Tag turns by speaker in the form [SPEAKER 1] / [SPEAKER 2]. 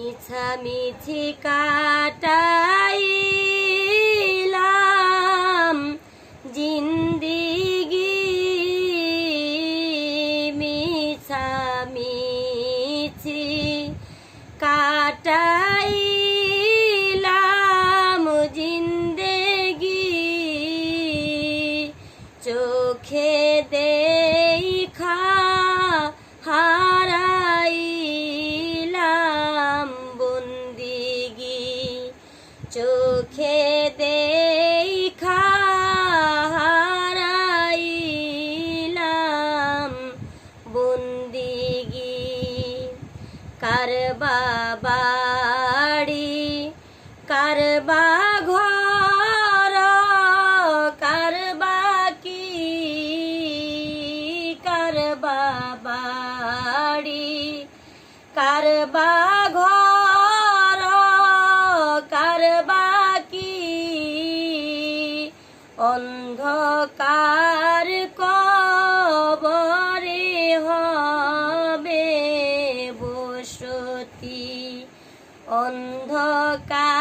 [SPEAKER 1] মিছামিছি কাটাইলাম জিন্দিগি মিছামিছি কাটাইলাম চোখে দেখা হারাইলাম বন্দিগি কারবা বাড়ি কারবা ঘর কারবা কি কারবা বাড়ি কারবা ঘর। অন্ধকার কবরে হবে বসতি। অন্ধকার